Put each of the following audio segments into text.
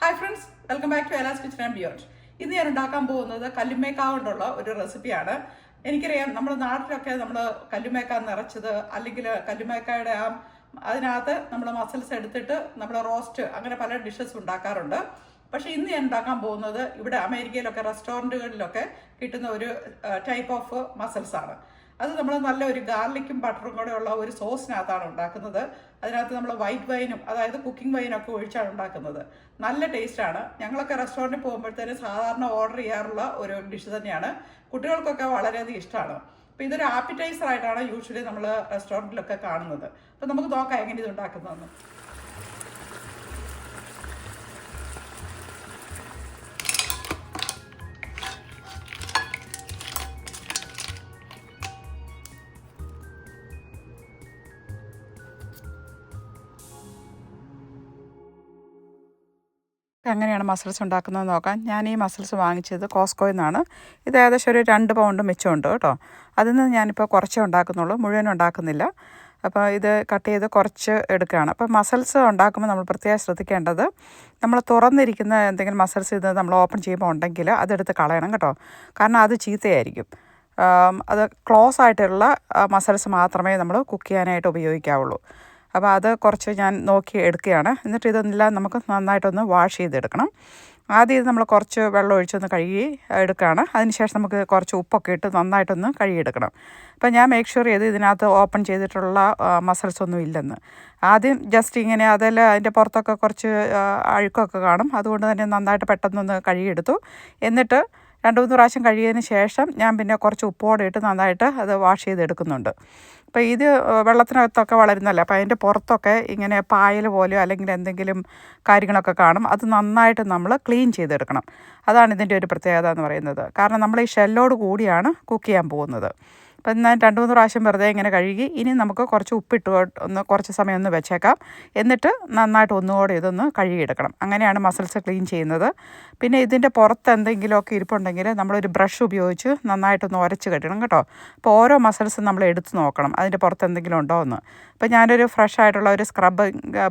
Hi friends welcome back to Ela's kitchen and beyond ഇന്ന് ഞാൻ ഉണ്ടാക്കാൻ പോകുന്നത് കല്ലുമേക്ക കൊണ്ടുള്ള ഒരു റെസിപ്പിയാണ്. എനിക്കറിയാം നമ്മുടെ നാട്ടിലൊക്കെ നമ്മൾ കല്ലുമേക്ക നിറച്ചത് അല്ലെങ്കിൽ കല്ലുമേക്കയുടെ ആ അതിനകത്ത് നമ്മൾ മസിൽസ് എടുത്തിട്ട് നമ്മൾ റോസ്റ്റ് അങ്ങനെ പല ഡിഷസ് ഉണ്ടാക്കാറുണ്ട്. പക്ഷേ ഇന്ന് ഞാൻ ഉണ്ടാക്കാൻ പോകുന്നത് ഇവിടെ അമേരിക്കയിലൊക്കെ റെസ്റ്റോറന്റുകളിലൊക്കെ കിട്ടുന്ന ഒരു ടൈപ്പ് ഓഫ് മസിൽസ് ആണ്. അത് നമ്മൾ നല്ല ഒരു ഗാർലിക്കും ബട്ടറും കൂടെ ഉള്ള ഒരു സോസിനകത്താണ് ഉണ്ടാക്കുന്നത്. അതിനകത്ത് നമ്മൾ വൈറ്റ് വൈനും അതായത് കുക്കിംഗ് വൈനൊക്കെ ഒഴിച്ചാണ് ഉണ്ടാക്കുന്നത്. നല്ല ടേസ്റ്റാണ്. ഞങ്ങളൊക്കെ റെസ്റ്റോറന്റിൽ പോകുമ്പോഴത്തേന് സാധാരണ ഓർഡർ ചെയ്യാറുള്ള ഒരു ഡിഷ് തന്നെയാണ്. കുട്ടികൾക്കൊക്കെ വളരെയധികം ഇഷ്ടമാണ്. അപ്പോൾ ഇതൊരു ആപ്പിറ്റൈസർ ആയിട്ടാണ് യൂഷ്വലി നമ്മൾ റെസ്റ്റോറന്റിലൊക്കെ കാണുന്നത്. അപ്പോൾ നമുക്ക് നോക്കാം എങ്ങനെ ഇത് ഉണ്ടാക്കുന്നതെന്ന്. എങ്ങനെയാണ് മസിൽസ് ഉണ്ടാക്കുന്നത് നോക്കാം. ഞാൻ ഈ മസിൽസ് വാങ്ങിച്ചത് കോസ്കോയിൽ നിന്നാണ് ഇത് ഏകദേശം ഒരു രണ്ട് പൗണ്ട് മിച്ചമുണ്ട് കേട്ടോ. അതിൽ നിന്ന് ഞാനിപ്പോൾ കുറച്ചേ ഉണ്ടാക്കുന്നുള്ളൂ. മുഴുവൻ ഉണ്ടാക്കുന്നില്ല. അപ്പോൾ ഇത് കട്ട് ചെയ്ത് കുറച്ച് എടുക്കുകയാണ്. അപ്പോൾ മസിൽസ് ഉണ്ടാക്കുമ്പോൾ നമ്മൾ പ്രത്യേകം ശ്രദ്ധിക്കേണ്ടത് നമ്മൾ തുറന്നിരിക്കുന്ന എന്തെങ്കിലും മസിൽസ് ഇത് നമ്മൾ ഓപ്പൺ ചെയ്യുമ്പോൾ ഉണ്ടെങ്കിൽ അതെടുത്ത് കളയണം കേട്ടോ. കാരണം അത് ചീത്തയായിരിക്കും. അത് ക്ലോസ് ആയിട്ടുള്ള മസിൽസ് മാത്രമേ നമ്മൾ കുക്ക് ചെയ്യാനായിട്ട് ഉപയോഗിക്കാവുള്ളൂ. അപ്പോൾ അത് കുറച്ച് ഞാൻ നോക്കി എടുക്കുകയാണ്. എന്നിട്ട് ഇതെല്ലാം നമുക്ക് നന്നായിട്ടൊന്ന് വാഷ് ചെയ്തെടുക്കണം. ആദ്യം ഇത് നമ്മൾ കുറച്ച് വെള്ളം ഒഴിച്ചൊന്ന് കഴുകി എടുക്കുകയാണ്. അതിനുശേഷം നമുക്ക് കുറച്ച് ഉപ്പൊക്കെ ഇട്ട് നന്നായിട്ടൊന്ന് കഴുകിയെടുക്കണം. അപ്പോൾ ഞാൻ മേക്ക് ഷുവർ ചെയ്ത് ഇതിനകത്ത് ഓപ്പൺ ചെയ്തിട്ടുള്ള മസിൽസ് ഒന്നും ഇല്ലെന്ന്. ആദ്യം ജസ്റ്റ് ഇങ്ങനെ അതെല്ലാം അതിന്റെ പുറത്തൊക്കെ കുറച്ച് അഴുക്കൊക്കെ കാണും. അതുകൊണ്ട് തന്നെ നന്നായിട്ട് പെട്ടെന്നൊന്ന് കഴുകിയെടുത്തു. എന്നിട്ട് രണ്ട് മൂന്ന് പ്രാവശ്യം കഴിയതിന് ശേഷം ഞാൻ പിന്നെ കുറച്ച് ഉപ്പോടെ ഇട്ട് നന്നായിട്ട് അത് വാഷ് ചെയ്തെടുക്കുന്നുണ്ട്. അപ്പോൾ ഇത് വെള്ളത്തിനകത്തൊക്കെ വളരുന്നല്ലേ അപ്പോൾ അതിന്റെ പുറത്തൊക്കെ ഇങ്ങനെ പായൽ പോലെയോ അല്ലെങ്കിൽ എന്തെങ്കിലും കാര്യങ്ങളൊക്കെ കാണും. അത് നന്നായിട്ട് നമ്മൾ ക്ലീൻ ചെയ്തെടുക്കണം. അതാണ് ഇതിന്റെ ഒരു പ്രത്യേകത എന്ന് പറയുന്നത്. കാരണം നമ്മൾ ഈ ഷെല്ലോട് കൂടിയാണ് കുക്ക് ചെയ്യാൻ പോകുന്നത്. അപ്പം ഞാൻ രണ്ട് മൂന്ന് പ്രാവശ്യം വെറുതെ ഇങ്ങനെ കഴുകി ഇനി നമുക്ക് കുറച്ച് ഉപ്പിട്ട് ഒന്ന് കുറച്ച് സമയം ഒന്ന് വെച്ചേക്കാം. എന്നിട്ട് നന്നായിട്ട് ഒന്നുകൂടെ ഇതൊന്ന് കഴുകിയെടുക്കണം. അങ്ങനെയാണ് മസിൽസ് ക്ലീൻ ചെയ്യുന്നത്. പിന്നെ ഇതിന്റെ പുറത്ത് എന്തെങ്കിലുമൊക്കെ ഇരിപ്പുണ്ടെങ്കിൽ നമ്മളൊരു ബ്രഷ് ഉപയോഗിച്ച് നന്നായിട്ടൊന്ന് ഉരച്ച് കെട്ടണം കേട്ടോ. അപ്പോൾ ഓരോ മസിൽസും നമ്മൾ എടുത്ത് നോക്കണം. അതിന്റെ പുറത്ത് എന്തെങ്കിലും ഉണ്ടോ എന്ന്. അപ്പോൾ ഞാനൊരു ഫ്രഷ് ആയിട്ടുള്ള ഒരു സ്ക്രബ്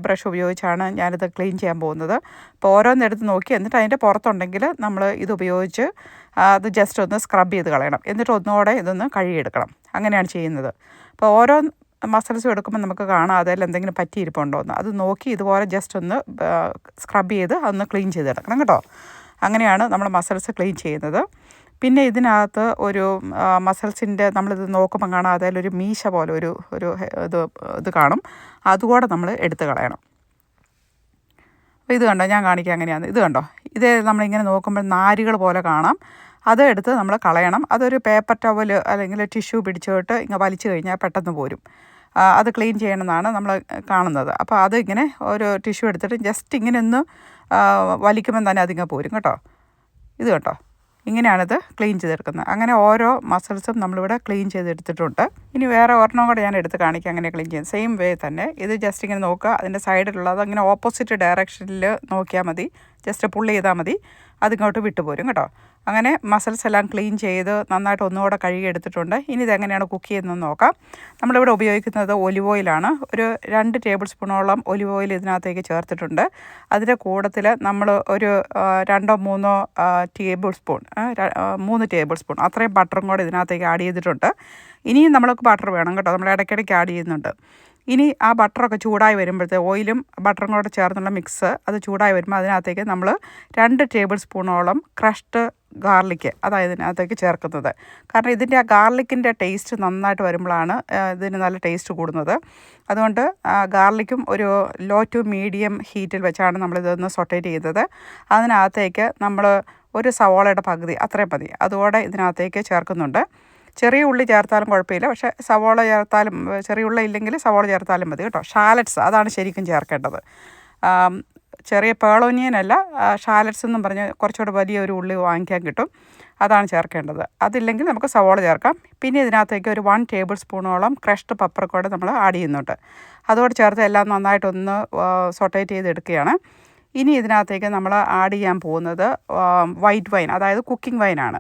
ബ്രഷ് ഉപയോഗിച്ചാണ് ഞാനിത് ക്ലീൻ ചെയ്യാൻ പോകുന്നത്. അപ്പോൾ ഓരോന്ന് എടുത്ത് നോക്കി എന്നിട്ട് അതിന്റെ പുറത്തുണ്ടെങ്കിൽ നമ്മൾ ഇത് ഉപയോഗിച്ച് അത് ജസ്റ്റ് ഒന്ന് സ്ക്രബ് ചെയ്ത് കളയണം. എന്നിട്ട് ഒന്നുകൂടെ ഇതൊന്ന് കഴുകിയെടുക്കണം. അങ്ങനെയാണ് ചെയ്യുന്നത്. അപ്പോൾ ഓരോ മസിൽസും എടുക്കുമ്പോൾ നമുക്ക് കാണാം അതിൽ എന്തെങ്കിലും പറ്റിയിരിപ്പുണ്ടോ എന്ന്. അത് നോക്കി ഇതുപോലെ ജസ്റ്റ് ഒന്ന് സ്ക്രബ് ചെയ്ത് അതൊന്ന് ക്ലീൻ ചെയ്തെടുക്കണം കേട്ടോ. അങ്ങനെയാണ് നമ്മൾ മസിൽസ് ക്ലീൻ ചെയ്യുന്നത്. പിന്നെ ഇതിനകത്ത് ഒരു മസിൽസിന്റെ നമ്മളിത് നോക്കുമ്പോൾ കാണാം ഒരു മീശ പോലെ ഒരു ഒരു ഇത് ഇത് കാണും. അതുകൂടെ നമ്മൾ എടുത്ത് കളയണം. അപ്പോൾ ഇത് കണ്ടോ? ഞാൻ കാണിക്കാം അങ്ങനെയാണ് ഇത് കണ്ടോ? ഇത് നമ്മളിങ്ങനെ നോക്കുമ്പോൾ നാരുകൾ പോലെ കാണാം. അത് എടുത്ത് നമ്മൾ കളയണം. അതൊരു പേപ്പർ ടവൽ അല്ലെങ്കിൽ ടിഷ്യൂ പിടിച്ചിട്ട് ഇങ്ങനെ വലിച്ചു കഴിഞ്ഞാൽ പെട്ടെന്ന് പോരും. അത് ക്ലീൻ ചെയ്യണമെന്നാണ് നമ്മൾ കാണുന്നത്. അപ്പോൾ അത് ഓരോ ടിഷ്യൂ എടുത്തിട്ട് ജസ്റ്റ് ഇങ്ങനെ ഒന്ന് വലിക്കുമ്പം തന്നെ അതിങ്ങനെ പോരും കേട്ടോ. ഇത് കേട്ടോ ഇങ്ങനെയാണിത് ക്ലീൻ ചെയ്തെടുക്കുന്നത്. അങ്ങനെ ഓരോ മസിൽസും നമ്മളിവിടെ ക്ലീൻ ചെയ്തെടുത്തിട്ടുണ്ട്. ഇനി വേറെ ഒരെണ്ണം കൂടെ ഞാൻ എടുത്ത് കാണിക്കാം അങ്ങനെ ക്ലീൻ ചെയ്യാം. സെയിം വേ തന്നെ. ഇത് ജസ്റ്റ് ഇങ്ങനെ നോക്കുക. അതിന്റെ സൈഡിലുള്ളത് അങ്ങനെ ഓപ്പോസിറ്റ് ഡയറക്ഷനിൽ നോക്കിയാൽ മതി. ജസ്റ്റ് പുള്ളി ചെയ്താൽ മതി. അതിങ്ങോട്ട് വിട്ടുപോരും കേട്ടോ. അങ്ങനെ മസിൽസ് എല്ലാം ക്ലീൻ ചെയ്ത് നന്നായിട്ട് ഒന്നുകൂടെ കഴുകി എടുത്തിട്ടുണ്ട് ഇനി ഇതെങ്ങനെയാണ് കുക്ക് ചെയ്യുന്നതെന്ന് നോക്കാം. നമ്മളിവിടെ ഉപയോഗിക്കുന്നത് ഒലിവ് ഓയിലാണ് ഒരു രണ്ട് ടേബിൾ സ്പൂണോളം ഒലിവ് ഓയിൽ ഇതിനകത്തേക്ക് ചേർത്തിട്ടുണ്ട്. അതിന്റെ കൂടത്തിൽ നമ്മൾ ഒരു രണ്ടോ മൂന്നോ ടേബിൾ സ്പൂൺ മൂന്ന് ടേബിൾ സ്പൂൺ അത്രയും ബട്ടറും കൂടെ ഇതിനകത്തേക്ക് ആഡ് ചെയ്തിട്ടുണ്ട്. ഇനിയും നമ്മൾക്ക് ബട്ടർ വേണം കേട്ടോ. നമ്മൾ ഇടയ്ക്കിടയ്ക്ക് ആഡ് ചെയ്യുന്നുണ്ട്. ഇനി ആ ബട്ടറൊക്കെ ചൂടായി വരുമ്പോഴത്തെ ഓയിലും ബട്ടറും കൂടെ ചേർന്നുള്ള മിക്സ് അത് ചൂടായി വരുമ്പോൾ അതിനകത്തേക്ക് നമ്മൾ രണ്ട് ടേബിൾ സ്പൂണോളം ക്രഷ്ഡ് ഗാർലിക്ക് അതായത് ഇതിനകത്തേക്ക് ചേർക്കുന്നത്. കാരണം ഇതിന്റെ ആ ഗാർലിക്കിന്റെ ടേസ്റ്റ് നന്നായിട്ട് വരുമ്പോഴാണ് ഇതിന് നല്ല ടേസ്റ്റ് കൂടുന്നത്. അതുകൊണ്ട് ഗാർലിക്കും ഒരു ലോ ടു മീഡിയം ഹീറ്റിൽ വെച്ചാണ് നമ്മളിതൊന്ന് സൊട്ടേറ്റ് ചെയ്തത്. അതിനകത്തേക്ക് നമ്മൾ ഒരു സവോളയുടെ പകുതി അത്രയും മതി. അതോടെ ഇതിനകത്തേക്ക് ചേർക്കുന്നുണ്ട്. ചെറിയ ഉള്ളി ചേർത്താലും കുഴപ്പമില്ല. പക്ഷേ സവോള ചേർത്താലും ചെറിയ ഉള്ളി ഇല്ലെങ്കിൽ സവോള ചേർത്താലും മതി കേട്ടോ. ഷാലറ്റ്സ് അതാണ് ശരിക്കും ചേർക്കേണ്ടത്. ചെറിയ പേളോനിയനല്ല ഷാലറ്റ്സ് എന്നും പറഞ്ഞ് കുറച്ചുകൂടെ വലിയ ഒരു ഉള്ളി വാങ്ങിക്കാൻ കിട്ടും. അതാണ് ചേർക്കേണ്ടത്. അതില്ലെങ്കിൽ നമുക്ക് സവോള ചേർക്കാം. പിന്നെ ഇതിനകത്തേക്ക് ഒരു വൺ ടേബിൾ സ്പൂണോളം ക്രഷ്ഡ് പപ്പർ നമ്മൾ ആഡ് ചെയ്യുന്നുണ്ട്. അതോടെ ചേർത്ത് എല്ലാം നന്നായിട്ടൊന്ന് സൊട്ടേറ്റ് ചെയ്തെടുക്കുകയാണ് ഇനി ഇതിനകത്തേക്ക് നമ്മൾ ആഡ് ചെയ്യാൻ പോകുന്നത് വൈറ്റ് വൈൻ അതായത് കുക്കിംഗ് വൈനാണ്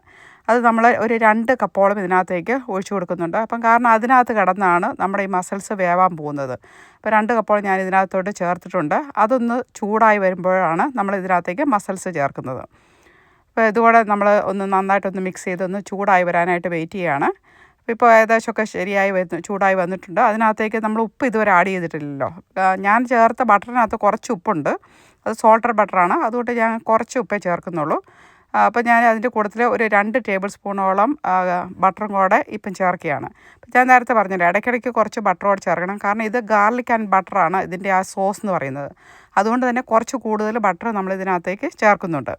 അത് നമ്മൾ ഒരു രണ്ട് കപ്പോളം ഇതിനകത്തേക്ക് ഒഴിച്ചു കൊടുക്കുന്നുണ്ട്. അപ്പം കാരണം അതിനകത്ത് കിടന്നാണ് നമ്മുടെ ഈ മസിൽസ് വേവാൻ പോകുന്നത്. അപ്പോൾ രണ്ട് കപ്പോളം ഞാൻ ഇതിനകത്തോട്ട് ചേർത്തിട്ടുണ്ട്. അതൊന്ന് ചൂടായി വരുമ്പോഴാണ് നമ്മൾ ഇതിനകത്തേക്ക് മസിൽസ് ചേർക്കുന്നത്. അപ്പോൾ ഇതുകൂടെ നമ്മൾ ഒന്ന് നന്നായിട്ടൊന്ന് മിക്സ് ചെയ്ത് ഒന്ന് ചൂടായി വരാനായിട്ട് വെയിറ്റ് ചെയ്യുകയാണ് ഇപ്പോൾ ഏകദേശമൊക്കെ ശരിയായി വരുന്നു ചൂടായി വന്നിട്ടുണ്ട്. അതിനകത്തേക്ക് നമ്മൾ ഉപ്പ് ഇതുവരെ ആഡ് ചെയ്തിട്ടില്ലല്ലോ. ഞാൻ ചേർത്ത ബട്ടറിനകത്ത് കുറച്ച് ഉപ്പുണ്ട്. അത് സോൾട്ടർ ബട്ടറാണ്. അതുകൊണ്ട് ഞാൻ കുറച്ച് ഉപ്പേ ചേർക്കുന്നുള്ളൂ. അപ്പോൾ ഞാൻ അതിന്റെ കൂട്ടത്തിൽ ഒരു രണ്ട് ടേബിൾ സ്പൂണോളം ബട്ടറും കൂടെ ഇപ്പം ചേർക്കുകയാണ്. അപ്പം ഞാൻ നേരത്തെ പറഞ്ഞില്ല ഇടയ്ക്കിടയ്ക്ക് കുറച്ച് ബട്ടർ കൂടെ ചേർക്കണം. കാരണം ഇത് ഗാർലിക് ആൻഡ് ബട്ടറാണ് ഇതിന്റെ ആ സോസ് എന്ന് പറയുന്നത്. അതുകൊണ്ട് തന്നെ കുറച്ച് കൂടുതൽ ബട്ടർ നമ്മൾ ഇതിനകത്തേക്ക് ചേർക്കുന്നുണ്ട്.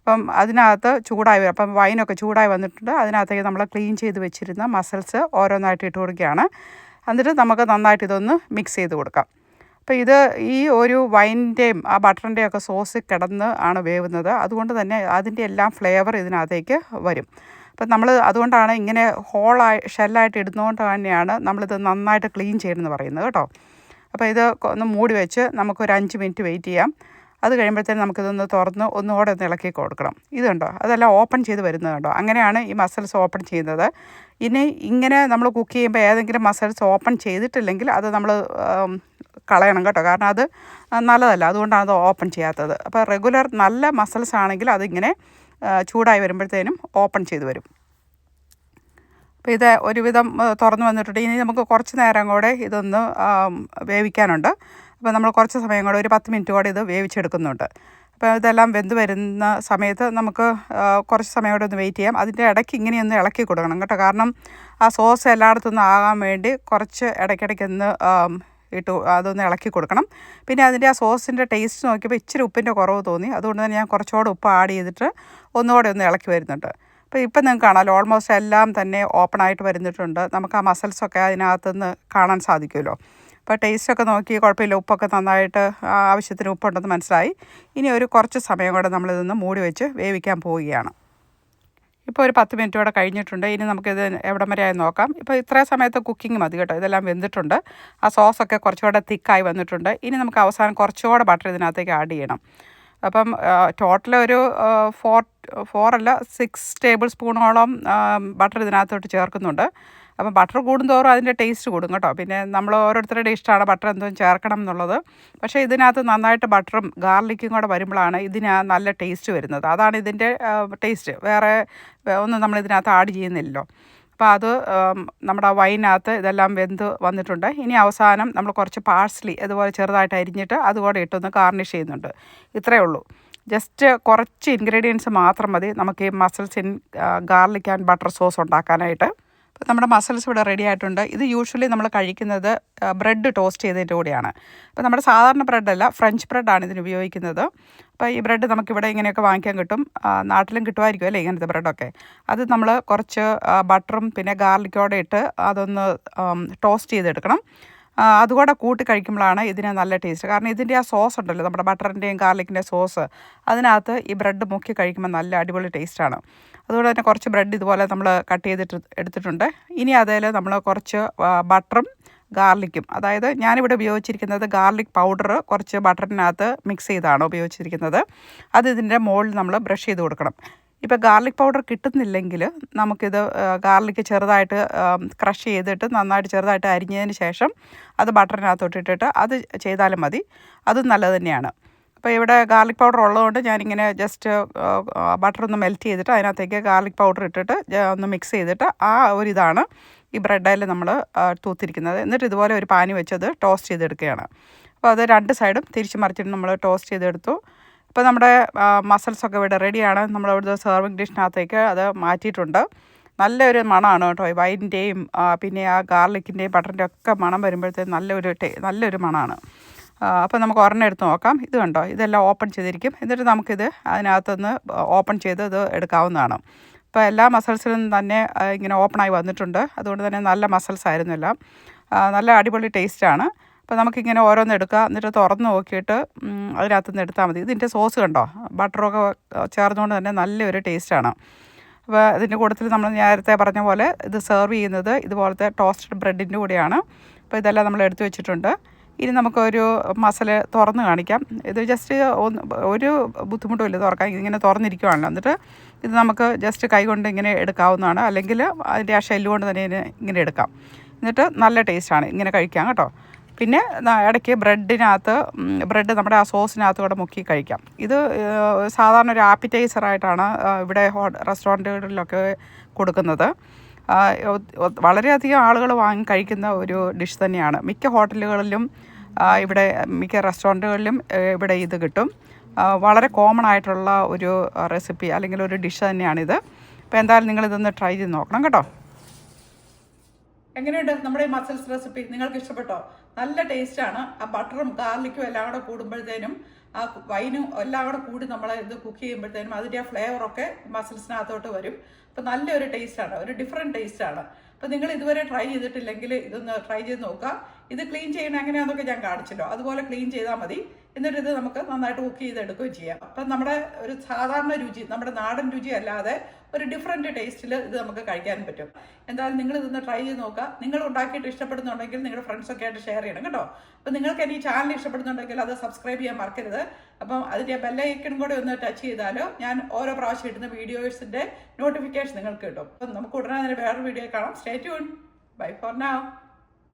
അപ്പം അതിനകത്ത് ചൂടായി വരും അപ്പം വൈനൊക്കെ ചൂടായി വന്നിട്ടുണ്ട്. അതിനകത്തേക്ക് നമ്മൾ ക്ലീൻ ചെയ്ത് വെച്ചിരുന്ന മസിൽസ് ഓരോന്നായിട്ട് ഇട്ട് കൊടുക്കുകയാണ്. എന്നിട്ട് നമുക്ക് നന്നായിട്ട് ഇതൊന്ന് മിക്സ് ചെയ്ത് കൊടുക്കാം. അപ്പോൾ ഇത് ഈ ഒരു വൈന്റെയും ആ ബട്ടറിന്റെയും ഒക്കെ സോസ് കിടന്ന് ആണ് വേവുന്നത്. അതുകൊണ്ട് തന്നെ അതിന്റെ എല്ലാം ഫ്ലേവർ ഇതിനകത്തേക്ക് വരും. അപ്പം നമ്മൾ അതുകൊണ്ടാണ് ഇങ്ങനെ ഹോളായി ഷെല്ലായിട്ട് ഇടുന്നതുകൊണ്ട് തന്നെയാണ് നമ്മളിത് നന്നായിട്ട് ക്ലീൻ ചെയ്യണമെന്ന് പറയുന്നത് കേട്ടോ. അപ്പോൾ ഇത് ഒന്ന് മൂടി വെച്ച് നമുക്കൊരു അഞ്ച് മിനിറ്റ് വെയിറ്റ് ചെയ്യാം. അത് കഴിയുമ്പോഴത്തേനും നമുക്കിതൊന്ന് തുറന്ന് ഒന്നുകൂടെ ഒന്ന് ഇളക്കി കൊടുക്കണം. ഇതുണ്ടോ? അതെല്ലാം ഓപ്പൺ ചെയ്ത് വരുന്നത് കണ്ടോ? അങ്ങനെയാണ് ഈ മസിൽസ് ഓപ്പൺ ചെയ്യുന്നത്. ഇനി ഇങ്ങനെ നമ്മൾ കുക്ക് ചെയ്യുമ്പോൾ ഏതെങ്കിലും മസിൽസ് ഓപ്പൺ ചെയ്തിട്ടില്ലെങ്കിൽ അത് നമ്മൾ കളയണം കേട്ടോ. കാരണം അത് നല്ലതല്ല. അതുകൊണ്ടാണ് അത് ഓപ്പൺ ചെയ്യാത്തത്. അപ്പോൾ റെഗുലർ നല്ല മസിൽസ് ആണെങ്കിൽ അതിങ്ങനെ ചൂടായി വരുമ്പോഴത്തേനും ഓപ്പൺ ചെയ്ത് വരും. അപ്പോൾ ഇത് ഒരുവിധം തുറന്നു വന്നിട്ടുണ്ട്. ഇനി നമുക്ക് കുറച്ച് നേരം കൂടെ ഇതൊന്ന് വേവിക്കാനുണ്ട്. അപ്പോൾ നമ്മൾ കുറച്ച് സമയം കൂടെ ഒരു പത്ത് മിനിറ്റ് കൂടെ ഇത് വേവിച്ചെടുക്കുന്നുണ്ട്. അപ്പോൾ ഇതെല്ലാം വെന്ത് വരുന്ന സമയത്ത് നമുക്ക് കുറച്ച് സമയം കൂടെ ഒന്ന് വെയിറ്റ് ചെയ്യാം. അതിന്റെ ഇടയ്ക്ക് ഇങ്ങനെയൊന്ന് ഇളക്കി കൊടുക്കണം കേട്ടോ. കാരണം ആ സോസ് എല്ലായിടത്തുനിന്ന് ആകാൻ വേണ്ടി കുറച്ച് ഇടയ്ക്കിടയ്ക്കൊന്ന് ഒന്ന് ഇട്ട് അതൊന്ന് ഇളക്കി കൊടുക്കണം. പിന്നെ അതിന്റെ ആ സോസിന്റെ ടേസ്റ്റ് നോക്കിയപ്പോൾ ഇച്ചിരി ഉപ്പിന്റെ കുറവ് തോന്നി. അതുകൊണ്ട് തന്നെ ഞാൻ കുറച്ചുകൂടെ ഉപ്പ് ആഡ് ചെയ്തിട്ട് ഒന്നുകൂടെ ഒന്ന് ഇളക്കി വരുന്നുണ്ട്. അപ്പോൾ ഇപ്പം നിങ്ങൾക്ക് കാണാമല്ലോ ഓൾമോസ്റ്റ് എല്ലാം തന്നെ ഓപ്പൺ ആയിട്ട് വരുന്നിട്ടുണ്ട്. നമുക്ക് ആ മസിൽസൊക്കെ അതിനകത്തുനിന്ന് കാണാൻ സാധിക്കുമല്ലോ. അപ്പോൾ ടേസ്റ്റൊക്കെ നോക്കി കുഴപ്പമില്ല. ഉപ്പൊക്കെ നന്നായിട്ട് ആവശ്യത്തിന് ഉപ്പുണ്ടെന്ന് മനസ്സിലായി. ഇനി ഒരു കുറച്ച് സമയം കൂടെ നമ്മളിതൊന്ന് മൂടി വെച്ച് വേവിക്കാൻ പോവുകയാണ്. ഇപ്പോൾ ഒരു പത്ത് മിനിറ്റ് കൂടെ കഴിഞ്ഞിട്ടുണ്ട്. ഇനി നമുക്കിത് എവിടം വരെ ആയി നോക്കാം. ഇപ്പോൾ ഇത്രയും സമയത്ത് കുക്കിംഗ് മതി കേട്ടോ. ഇതെല്ലാം വെന്തിട്ടുണ്ട്. ആ സോസൊക്കെ കുറച്ചുകൂടെ തിക്കായി വന്നിട്ടുണ്ട്. ഇനി നമുക്ക് അവസാനം കുറച്ചുകൂടെ ബട്ടർ ഇതിനകത്തേക്ക് ആഡ് ചെയ്യണം. അപ്പം ടോട്ടൽ ഒരു ഫോർ ഫോർ അല്ല സിക്സ് ടേബിൾ സ്പൂണോളം ബട്ടർ ഇതിനകത്തോട്ട് ചേർക്കുന്നുണ്ട്. അപ്പം ബട്ടർ കൂടുന്തോറും അതിന്റെ ടേസ്റ്റ് കൂടും കേട്ടോ. പിന്നെ നമ്മൾ ഓരോരുത്തരുടെ ഇഷ്ടമാണ് ബട്ടർ എന്തോ ചേർക്കണം എന്നുള്ളത്. പക്ഷേ ഇതിനകത്ത് നന്നായിട്ട് ബട്ടറും ഗാർലിക്കും കൂടെ വരുമ്പോഴാണ് ഇതിന് നല്ല ടേസ്റ്റ് വരുന്നത്. അതാണ് ഇതിന്റെ ടേസ്റ്റ്. വേറെ ഒന്നും നമ്മൾ ഇതിനകത്ത് ആഡ് ചെയ്യുന്നില്ലല്ലോ. അപ്പോൾ അത് നമ്മുടെ വൈനകത്ത് ഇതെല്ലാം വെന്ത് വന്നിട്ടുണ്ട്. ഇനി അവസാനം നമ്മൾ കുറച്ച് പാഴ്സ്ലി അതുപോലെ ചെറുതായിട്ട് അരിഞ്ഞിട്ട് അതുകൂടെ ഇട്ടൊന്ന് ഗാർണിഷ് ചെയ്യുന്നുണ്ട്. ഇത്രയേ ഉള്ളൂ. ജസ്റ്റ് കുറച്ച് ഇൻഗ്രീഡിയൻസ് മാത്രം മതി. നമുക്ക് ഈ mussels in garlic and butter sauce ഉണ്ടാക്കാനായിട്ട്. അപ്പോൾ നമ്മുടെ മസിൽസ് ഇവിടെ റെഡി ആയിട്ടുണ്ട്. ഇത് യൂഷ്വലി നമ്മൾ കഴിക്കുന്നത് ബ്രെഡ് ടോസ്റ്റ് ചെയ്തതിന്റെ കൂടെയാണ്. അപ്പോൾ നമ്മുടെ സാധാരണ ബ്രെഡല്ല ഫ്രഞ്ച് ബ്രെഡാണ് ഇതിന് ഉപയോഗിക്കുന്നത്. അപ്പോൾ ഈ ബ്രെഡ് നമുക്കിവിടെ ഇങ്ങനെയൊക്കെ വാങ്ങിക്കാൻ കിട്ടും. നാട്ടിലും കിട്ടുമായിരിക്കും അല്ലേ ഇങ്ങനത്തെ ബ്രെഡൊക്കെ അത് നമ്മൾ കുറച്ച് ബട്ടറും പിന്നെ ഗാർലിക്കോടെ ഇട്ട് അതൊന്ന് ടോസ്റ്റ് ചെയ്തെടുക്കണം. അതുകൂടെ കൂട്ടി കഴിക്കുമ്പോഴാണ് ഇതിന് നല്ല ടേസ്റ്റ് കാരണം ഇതിന്റെ ആ സോസ് ഉണ്ടല്ലോ നമ്മുടെ ബട്ടറിന്റെയും ഗാർലിക്കിന്റെ സോസ് അതിനകത്ത് ഈ ബ്രെഡ് മുക്കി കഴിക്കുമ്പോൾ നല്ല അടിപൊളി ടേസ്റ്റാണ് അതുകൊണ്ട് തന്നെ കുറച്ച് ബ്രെഡ് ഇതുപോലെ നമ്മൾ കട്ട് ചെയ്തിട്ട് എടുത്തിട്ടുണ്ട്. ഇനി അതിൽ നമ്മൾ കുറച്ച് ബട്ടറും ഗാർലിക്കും അതായത് ഞാനിവിടെ ഉപയോഗിച്ചിരിക്കുന്നത് ഗാർലിക് പൗഡർ കുറച്ച് ബട്ടറിനകത്ത് മിക്സ് ചെയ്താണ് ഉപയോഗിച്ചിരിക്കുന്നത്. അത് ഇതിന്റെ മുകളിൽ നമ്മൾ ബ്രഷ് ചെയ്ത് കൊടുക്കണം. ഇപ്പോൾ ഗാർലിക് പൗഡർ കിട്ടുന്നില്ലെങ്കിൽ നമുക്കിത് ഗാർലിക് ചെറുതായിട്ട് ക്രഷ് ചെയ്തിട്ട് നന്നായിട്ട് ചെറുതായിട്ട് അരിഞ്ഞതിന് ശേഷം അത് ബട്ടറിനകത്തോട്ട് ഇട്ടിട്ട് അത് ചെയ്താലും മതി. അതും നല്ലത് തന്നെയാണ്. അപ്പോൾ ഇവിടെ ഗാർലിക് പൗഡർ ഉള്ളതുകൊണ്ട് ഞാനിങ്ങനെ ജസ്റ്റ് ബട്ടർ ഒന്ന് മെൽറ്റ് ചെയ്തിട്ട് അതിനകത്തേക്ക് ഗാർലിക് പൗഡർ ഇട്ടിട്ട് ഒന്ന് മിക്സ് ചെയ്തിട്ട് ആ ഒരു ഇതാണ് ഈ ബ്രെഡിൽ നമ്മൾ തൂത്തിരിക്കുന്നത്. എന്നിട്ട് ഇതുപോലെ ഒരു പാനി വെച്ചത് ടോസ്റ്റ് ചെയ്തെടുക്കുകയാണ്. അപ്പോൾ അത് രണ്ട് സൈഡും തിരിച്ച് മറിച്ചിട്ട് നമ്മൾ ടോസ്റ്റ് ചെയ്തെടുത്തു. ഇപ്പോൾ നമ്മുടെ മസിൽസൊക്കെ ഇവിടെ റെഡിയാണ് നമ്മൾ അവിടുത്തെ സെർവിങ് ഡിഷിനകത്തേക്ക് അത് മാറ്റിയിട്ടുണ്ട്. നല്ലൊരു മണമാണ് കേട്ടോ വൈനിന്റെയും പിന്നെ ആ ഗാർലിക്കിന്റെയും ബട്ടറിന്റെയും ഒക്കെ മണം വരുമ്പോഴത്തേക്ക് നല്ലൊരു ടേ നല്ലൊരു മണമാണ്. അപ്പോൾ നമുക്ക് ഒരെണ്ണം എടുത്ത് നോക്കാം. ഇത് കണ്ടോ? ഇതെല്ലാം ഓപ്പൺ ചെയ്തിരിക്കും. എന്നിട്ട് നമുക്കിത് അതിനകത്തുനിന്ന് ഓപ്പൺ ചെയ്ത് ഇത് എടുക്കാവുന്നതാണ്. അപ്പോൾ എല്ലാ മസിൽസിലും തന്നെ ഇങ്ങനെ ഓപ്പണായി വന്നിട്ടുണ്ട്. അതുകൊണ്ട് തന്നെ നല്ല മസിൽസ് ആയിരുന്നു എല്ലാം. നല്ല അടിപൊളി ടേസ്റ്റാണ് അപ്പോൾ നമുക്കിങ്ങനെ ഓരോന്ന് എടുക്കുക എന്നിട്ട് തുറന്ന് നോക്കിയിട്ട് അതിനകത്തു നിന്ന് എടുത്താൽ മതി. ഇതിന്റെ സോസ് കണ്ടോ? ബട്ടറൊക്കെ ചേർന്നുകൊണ്ട് തന്നെ നല്ലൊരു ടേസ്റ്റാണ്. അപ്പോൾ ഇതിന്റെ കൂട്ടത്തിൽ നമ്മൾ നേരത്തെ പറഞ്ഞ പോലെ ഇത് സെർവ് ചെയ്യുന്നത് ഇതുപോലത്തെ ടോസ്റ്റഡ് ബ്രെഡിന്റെ കൂടെയാണ്. അപ്പോൾ ഇതെല്ലാം നമ്മൾ എടുത്തു വെച്ചിട്ടുണ്ട്. ഇനി നമുക്കൊരു മസാല തുറന്ന് കാണിക്കാം. ഇത് ജസ്റ്റ് ഒരു ബുദ്ധിമുട്ടുമില്ല തുറക്കാൻ. ഇങ്ങനെ തുറന്നിരിക്കുവാണല്ലോ. എന്നിട്ട് ഇത് നമുക്ക് ജസ്റ്റ് കൈ കൊണ്ട് ഇങ്ങനെ എടുക്കാവുന്നതാണ്. അല്ലെങ്കിൽ അതിന്റെ ആ ഷെല്ലുകൊണ്ട് തന്നെ ഇങ്ങനെ എടുക്കാം. എന്നിട്ട് നല്ല ടേസ്റ്റാണ്. ഇങ്ങനെ കഴിക്കാം കേട്ടോ. പിന്നെ ഇടയ്ക്ക് ബ്രെഡിനകത്ത് ബ്രെഡ് നമ്മുടെ ആ സോസിനകത്ത് കൂടെ മുക്കി കഴിക്കാം. ഇത് സാധാരണ ഒരു ആപ്പിറ്റൈസറായിട്ടാണ് ഇവിടെ റെസ്റ്റോറന്റുകളിലൊക്കെ കൊടുക്കുന്നത്. വളരെയധികം ആളുകൾ വാങ്ങി കഴിക്കുന്ന ഒരു ഡിഷ് തന്നെയാണ്. മിക്ക ഹോട്ടലുകളിലും ഇവിടെ മിക്ക റെസ്റ്റോറന്റുകളിലും ഇവിടെ ഇത് കിട്ടും. വളരെ കോമൺ ആയിട്ടുള്ള ഒരു റെസിപ്പി അല്ലെങ്കിൽ ഒരു ഡിഷ് തന്നെയാണിത്. അപ്പോൾ എന്തായാലും നിങ്ങളിതൊന്ന് ട്രൈ ചെയ്ത് നോക്കണം കേട്ടോ. എങ്ങനെയുണ്ട് നമ്മുടെ ഈ മസിൽസ് റെസിപ്പി നിങ്ങൾക്ക് ഇഷ്ടപ്പെട്ടോ? നല്ല ടേസ്റ്റ് ആണ് ആ ബട്ടറും ഗാർലിക്കും എല്ലാം കൂടെ കൂടുമ്പോഴത്തേനും ആ വൈനും എല്ലാം കൂടെ കൂടി നമ്മൾ ഇത് കുക്ക് ചെയ്യുമ്പോഴത്തേനും അതിന്റെ ആ ഫ്ലേവറൊക്കെ മസിൽസിനകത്തോട്ട് വരും. അപ്പം നല്ലൊരു ടേസ്റ്റ് ആണ് ഒരു ഡിഫറെന്റ് ടേസ്റ്റ് ആണ് അപ്പം നിങ്ങൾ ഇതുവരെ ട്രൈ ചെയ്തിട്ടില്ലെങ്കിൽ ഇതൊന്ന് ട്രൈ ചെയ്ത് നോക്കുക. ഇത് ക്ലീൻ ചെയ്യണം എങ്ങനെയാണെന്നൊക്കെ ഞാൻ കാണിച്ചല്ലോ. അതുപോലെ ക്ലീൻ ചെയ്താൽ മതി. എന്നിട്ട് ഇത് നമുക്ക് നന്നായിട്ട് കുക്ക് ചെയ്തെടുക്കുകയും ചെയ്യാം. അപ്പം നമ്മുടെ ഒരു സാധാരണ രുചി നമ്മുടെ നാടൻ രുചി അല്ലാതെ ഒരു ഡിഫറെന്റ് ടേസ്റ്റിൽ ഇത് നമുക്ക് കഴിക്കാൻ പറ്റും. എന്തായാലും നിങ്ങൾ ഇതൊന്ന് ട്രൈ ചെയ്ത് നോക്കുക. നിങ്ങൾ ഉണ്ടാക്കിയിട്ട് ഇഷ്ടപ്പെടുന്നുണ്ടെങ്കിൽ നിങ്ങളുടെ ഫ്രണ്ട്സൊക്കെ ആയിട്ട് ഷെയർ ചെയ്യണം കേട്ടോ. അപ്പം നിങ്ങൾക്ക് ഈ ചാനൽ ഇഷ്ടപ്പെടുന്നുണ്ടെങ്കിൽ അത് സബ്സ്ക്രൈബ് ചെയ്യാൻ മറക്കരുത്. അപ്പം അതിന്റെ ബെല്ലൈക്കൺ കൂടെ ഒന്ന് ടച്ച് ചെയ്താലോ ഞാൻ ഓരോ പ്രാവശ്യം ഇടുന്ന വീഡിയോസിന്റെ നോട്ടിഫിക്കേഷൻ നിങ്ങൾക്ക് കിട്ടും. അപ്പം നമുക്ക് ഉടനെ തന്നെ വേറൊരു വീഡിയോ കാണാം. Stay tune bye for now.